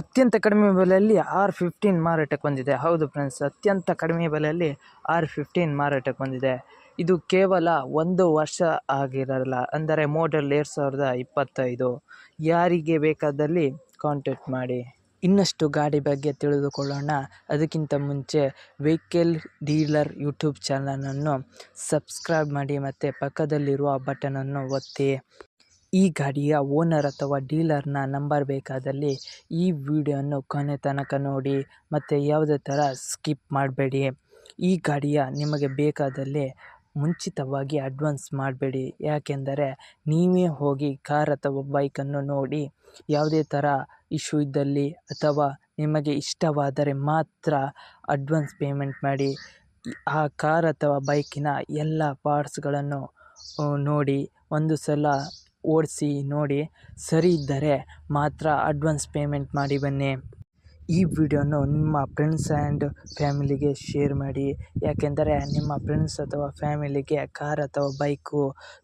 ಅತ್ಯಂತ ಕಡಿಮೆ ಬೆಲೆಯಲ್ಲಿ ಆರ್ ಫಿಫ್ಟೀನ್ ಮಾರಾಟಕ್ಕೆ ಬಂದಿದೆ. ಹೌದು ಫ್ರೆಂಡ್ಸ್ ಅತ್ಯಂತ ಕಡಿಮೆ ಬೆಲೆಯಲ್ಲಿ ಆರ್ ಫಿಫ್ಟೀನ್ ಮಾರಾಟಕ್ಕೆ ಬಂದಿದೆ. ಇದು ಕೇವಲ ಒಂದು ವರ್ಷ ಆಗಿರಲ್ಲ, ಅಂದರೆ ಮೋಡಲ್ ಎರಡು ಸಾವಿರದ ಇಪ್ಪತ್ತೈದು. ಯಾರಿಗೆ ಬೇಕಾದಲ್ಲಿ ಕಾಂಟ್ಯಾಕ್ಟ್ ಮಾಡಿ. ಇನ್ನಷ್ಟು ಗಾಡಿ ಬಗ್ಗೆ ತಿಳಿದುಕೊಳ್ಳೋಣ. ಅದಕ್ಕಿಂತ ಮುಂಚೆ ವೆಹಿಕಲ್ ಡೀಲರ್ ಯೂಟ್ಯೂಬ್ ಚಾನಲನ್ನು ಸಬ್ಸ್ಕ್ರೈಬ್ ಮಾಡಿ ಮತ್ತು ಪಕ್ಕದಲ್ಲಿರುವ ಬಟನನ್ನು ಒತ್ತಿ. ಈ ಗಾಡಿಯ ಓನರ್ ಅಥವಾ ಡೀಲರ್ನ ನಂಬರ್ ಬೇಕಾದಲ್ಲಿ ಈ ವಿಡಿಯೋವನ್ನು ಕೊನೆ ತನಕ ನೋಡಿ ಮತ್ತು ಯಾವುದೇ ಥರ ಸ್ಕಿಪ್ ಮಾಡಬೇಡಿ. ಈ ಗಾಡಿಯ ನಿಮಗೆ ಬೇಕಾದಲ್ಲಿ ಮುಂಚಿತವಾಗಿ ಅಡ್ವಾನ್ಸ್ ಮಾಡಬೇಡಿ. ಯಾಕೆಂದರೆ ನೀವೇ ಹೋಗಿ ಕಾರ್ ಅಥವಾ ಬೈಕನ್ನು ನೋಡಿ ಯಾವುದೇ ಥರ ಇಶ್ಯೂ ಇದ್ದಲ್ಲಿ ಅಥವಾ ನಿಮಗೆ ಇಷ್ಟವಾದರೆ ಮಾತ್ರ ಅಡ್ವಾನ್ಸ್ ಪೇಮೆಂಟ್ ಮಾಡಿ. ಆ ಕಾರ್ ಅಥವಾ ಬೈಕಿನ ಎಲ್ಲ ಪಾರ್ಟ್ಸ್ಗಳನ್ನು ನೋಡಿ. ಒಂದು ಸಲ ಓಡಿಸಿ ನೋಡಿ ಸರಿ ಇದ್ದರೆ ಮಾತ್ರ ಅಡ್ವಾನ್ಸ್ ಪೇಮೆಂಟ್ ಮಾಡಿ ಬನ್ನಿ. ಈ ವಿಡಿಯೋನು ನಿಮ್ಮ ಫ್ರೆಂಡ್ಸ್ ಆ್ಯಂಡ್ ಫ್ಯಾಮಿಲಿಗೆ ಶೇರ್ ಮಾಡಿ. ಯಾಕೆಂದರೆ ನಿಮ್ಮ ಫ್ರೆಂಡ್ಸ್ ಅಥವಾ ಫ್ಯಾಮಿಲಿಗೆ ಕಾರ್ ಅಥವಾ ಬೈಕು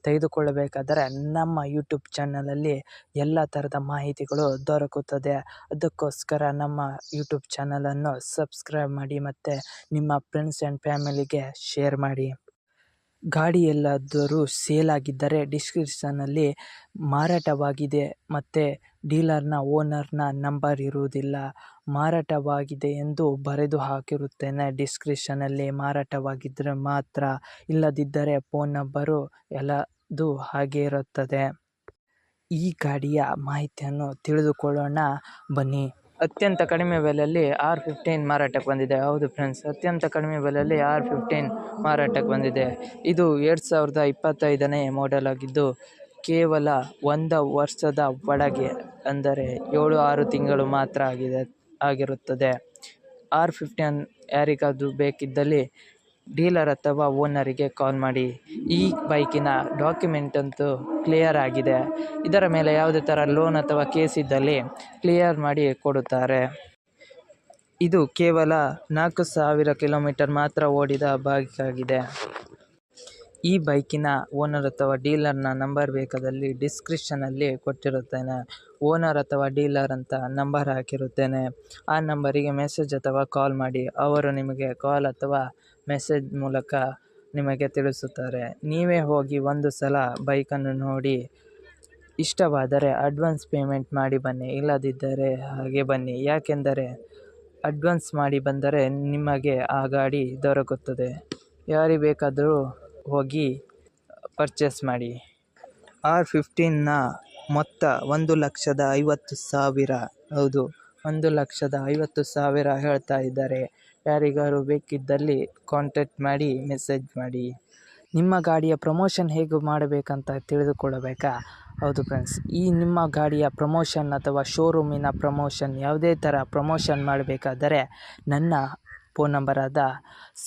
ತೆಗೆದುಕೊಳ್ಳಬೇಕಾದರೆ ನಮ್ಮ ಯೂಟ್ಯೂಬ್ ಚಾನಲಲ್ಲಿ ಎಲ್ಲ ಥರದ ಮಾಹಿತಿಗಳು ದೊರಕುತ್ತದೆ. ಅದಕ್ಕೋಸ್ಕರ ನಮ್ಮ ಯೂಟ್ಯೂಬ್ ಚಾನಲನ್ನು ಸಬ್ಸ್ಕ್ರೈಬ್ ಮಾಡಿ ಮತ್ತು ನಿಮ್ಮ ಫ್ರೆಂಡ್ಸ್ ಆ್ಯಂಡ್ ಫ್ಯಾಮಿಲಿಗೆ ಶೇರ್ ಮಾಡಿ. ಗಾಡಿ ಎಲ್ಲಾದರೂ ಸೇಲ್ ಆಗಿದ್ದರೆ ಡಿಸ್ಕ್ರಿಪ್ಷನಲ್ಲಿ ಮಾರಾಟವಾಗಿದೆ ಮತ್ತು ಡೀಲರ್ನ ಓನರ್ನ ನಂಬರ್ ಇರುವುದಿಲ್ಲ. ಮಾರಾಟವಾಗಿದೆ ಎಂದು ಬರೆದು ಹಾಕಿರುತ್ತೇನೆ. ಡಿಸ್ಕ್ರಿಪ್ಷನಲ್ಲಿ ಮಾರಾಟವಾಗಿದ್ದರೆ ಮಾತ್ರ ಇಲ್ಲದಿದ್ದರೆ ಫೋನ್ ನಂಬರು ಎಲ್ಲದು ಹಾಗೆ ಇರುತ್ತದೆ. ಈ ಗಾಡಿಯ ಮಾಹಿತಿಯನ್ನು ತಿಳಿದುಕೊಳ್ಳೋಣ. ಬನ್ನಿ. ಅತ್ಯಂತ ಕಡಿಮೆ ಬೆಲೆಯಲ್ಲಿ ಆರ್ ಫಿಫ್ಟೀನ್ ಮಾರಾಟಕ್ಕೆ ಬಂದಿದೆ. ಹೌದು ಫ್ರೆಂಡ್ಸ್ ಅತ್ಯಂತ ಕಡಿಮೆ ಬೆಲೆಯಲ್ಲಿ ಆರ್ ಫಿಫ್ಟೀನ್ ಮಾರಾಟಕ್ಕೆ ಬಂದಿದೆ. ಇದು ಎರಡು ಸಾವಿರದ ಇಪ್ಪತ್ತೈದನೇ ಮಾಡೆಲ್ ಆಗಿದ್ದು, ಕೇವಲ ಒಂದು ವರ್ಷದ ಒಳಗೆ, ಅಂದರೆ ಏಳು ಆರು ತಿಂಗಳು ಮಾತ್ರ ಆಗಿದೆ, ಆಗಿರುತ್ತದೆ. ಆರ್ ಫಿಫ್ಟೀನ್ ಯಾರಿಗಾದರೂ ಬೇಕಿದ್ದಲ್ಲಿ ಡೀಲರ್ ಅಥವಾ ಓನರಿಗೆ ಕಾಲ್ ಮಾಡಿ ಈ ಬೈಕಿನ ಡಾಕ್ಯುಮೆಂಟ್ ಅಂತೂ ಕ್ಲಿಯರ್ ಆಗಿದೆ. ಇದರ ಮೇಲೆ ಯಾವುದೇ ಥರ ಲೋನ್ ಅಥವಾ ಕೇಸ್ ಇದ್ದಲ್ಲಿ ಕ್ಲಿಯರ್ ಮಾಡಿ ಕೊಡುತ್ತಾರೆ. ಇದು ಕೇವಲ ನಾಲ್ಕು ಸಾವಿರ ಕಿಲೋಮೀಟರ್ ಮಾತ್ರ ಓಡಿದ ಬೈಕ್ ಆಗಿದೆ ಈ ಬೈಕಿನ ಓನರ್ ಅಥವಾ ಡೀಲರ್ನ ನಂಬರ್ ಬೇಕಾದಲ್ಲಿ ಡಿಸ್ಕ್ರಿಪ್ಷನಲ್ಲಿ ಕೊಟ್ಟಿರುತ್ತೇನೆ. ಓನರ್ ಅಥವಾ ಡೀಲರ್ ಅಂತ ನಂಬರ್ ಹಾಕಿರುತ್ತೇನೆ. ಆ ನಂಬರಿಗೆ ಮೆಸೇಜ್ ಅಥವಾ ಕಾಲ್ ಮಾಡಿ. ಅವರು ನಿಮಗೆ ಕಾಲ್ ಅಥವಾ ಮೆಸೇಜ್ ಮೂಲಕ ನಿಮಗೆ ತಿಳಿಸುತ್ತಾರೆ. ನೀವೇ ಹೋಗಿ ಒಂದು ಸಲ ಬೈಕನ್ನು ನೋಡಿ. ಇಷ್ಟವಾದರೆ ಅಡ್ವಾನ್ಸ್ ಪೇಮೆಂಟ್ ಮಾಡಿ ಬನ್ನಿ. ಇಲ್ಲದಿದ್ದರೆ ಹಾಗೆ ಬನ್ನಿ. ಯಾಕೆಂದರೆ ಅಡ್ವಾನ್ಸ್ ಮಾಡಿ ಬಂದರೆ ನಿಮಗೆ ಆ ಗಾಡಿ ದೊರಕುತ್ತದೆ. ಯಾರಿಗೆ ಬೇಕಾದರೂ ಹೋಗಿ ಪರ್ಚೇಸ್ ಮಾಡಿ. ಆರ್ ಫಿಫ್ಟೀನ್ನ ಮೊತ್ತ ಒಂದು ಲಕ್ಷದ ಐವತ್ತು ಸಾವಿರ. ಹೌದು, ಒಂದು ಲಕ್ಷದ ಐವತ್ತು ಸಾವಿರ ಹೇಳ್ತಾ ಇದ್ದಾರೆ. ಯಾರಿಗಾರು ಬೇಕಿದ್ದಲ್ಲಿ ಕಾಂಟ್ಯಾಕ್ಟ್ ಮಾಡಿ ಮೆಸೇಜ್ ಮಾಡಿ. ನಿಮ್ಮ ಗಾಡಿಯ ಪ್ರಮೋಷನ್ ಹೇಗೆ ಮಾಡಬೇಕಂತ ತಿಳಿದುಕೊಳ್ಳಬೇಕಾ? ಹೌದು ಫ್ರೆಂಡ್ಸ್ ಈ ನಿಮ್ಮ ಗಾಡಿಯ ಪ್ರಮೋಷನ್ ಅಥವಾ ಶೋರೂಮಿನ ಪ್ರಮೋಷನ್ ಯಾವುದೇ ಥರ ಪ್ರಮೋಷನ್ ಮಾಡಬೇಕಾದರೆ ನನ್ನ phone ನಂಬರಾದ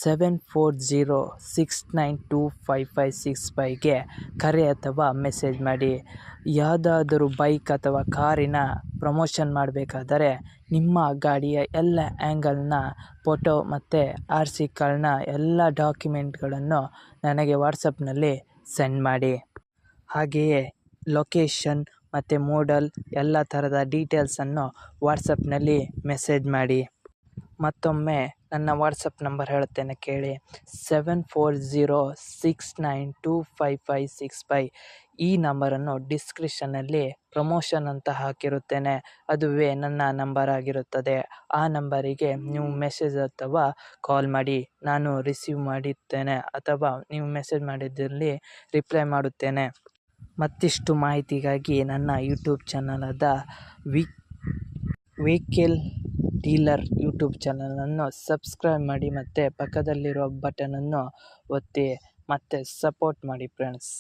seven four zero six nine two five five six ಫೈಗೆ ಕರೆ ಅಥವಾ ಮೆಸೇಜ್ ಮಾಡಿ. ಯಾವುದಾದರೂ ಬೈಕ್ ಅಥವಾ ಕಾರಿನ ಪ್ರಮೋಷನ್ ಮಾಡಬೇಕಾದರೆ ನಿಮ್ಮ ಗಾಡಿಯ ಎಲ್ಲ ಆ್ಯಂಗಲ್ನ, ಫೋಟೋ ಮತ್ತು ಆರ್ ಸಿ ಕಾರ್ಡ್ನ ಎಲ್ಲ ಡಾಕ್ಯುಮೆಂಟ್ಗಳನ್ನು ನನಗೆ ವಾಟ್ಸಪ್ನಲ್ಲಿ ಸೆಂಡ್ ಮಾಡಿ. ಹಾಗೆಯೇ ಲೊಕೇಶನ್ ಮತ್ತು ಮೋಡಲ್ ಎಲ್ಲ ಥರದ ಡೀಟೇಲ್ಸನ್ನು ವಾಟ್ಸಪ್ನಲ್ಲಿ ಮೆಸೇಜ್ ಮಾಡಿ. ಮತ್ತೊಮ್ಮೆ ನನ್ನ ವಾಟ್ಸಪ್ ನಂಬರ್ ಹೇಳುತ್ತೇನೆ ಕೇಳಿ. Seven four zero six nine two five five six five ಈ ನಂಬರನ್ನು ಡಿಸ್ಕ್ರಿಪ್ಷನಲ್ಲಿ ಪ್ರಮೋಷನ್ ಅಂತ ಹಾಕಿರುತ್ತೇನೆ. ಅದುವೇ ನನ್ನ ನಂಬರ್ ಆಗಿರುತ್ತದೆ. ಆ ನಂಬರಿಗೆ ನೀವು ಮೆಸೇಜ್ ಅಥವಾ ಕಾಲ್ ಮಾಡಿ. ನಾನು ರಿಸೀವ್ ಮಾಡುತ್ತೇನೆ ಅಥವಾ ನೀವು ಮೆಸೇಜ್ ಮಾಡಿದ್ದಲ್ಲಿ ರಿಪ್ಲೈ ಮಾಡುತ್ತೇನೆ. ಮತ್ತಿಷ್ಟು ಮಾಹಿತಿಗಾಗಿ ನನ್ನ ಯೂಟ್ಯೂಬ್ ಚಾನಲಾದ ವಿ ವೆಹಿಕಲ್ ಡೀಲರ್ ಯೂಟ್ಯೂಬ್ ಚಾನಲನ್ನು ಸಬ್ಸ್ಕ್ರೈಬ್ ಮಾಡಿ ಮತ್ತು ಪಕ್ಕದಲ್ಲಿರೋ ಬಟನನ್ನು ಒತ್ತಿ ಮತ್ತು ಸಪೋರ್ಟ್ ಮಾಡಿ ಫ್ರೆಂಡ್ಸ್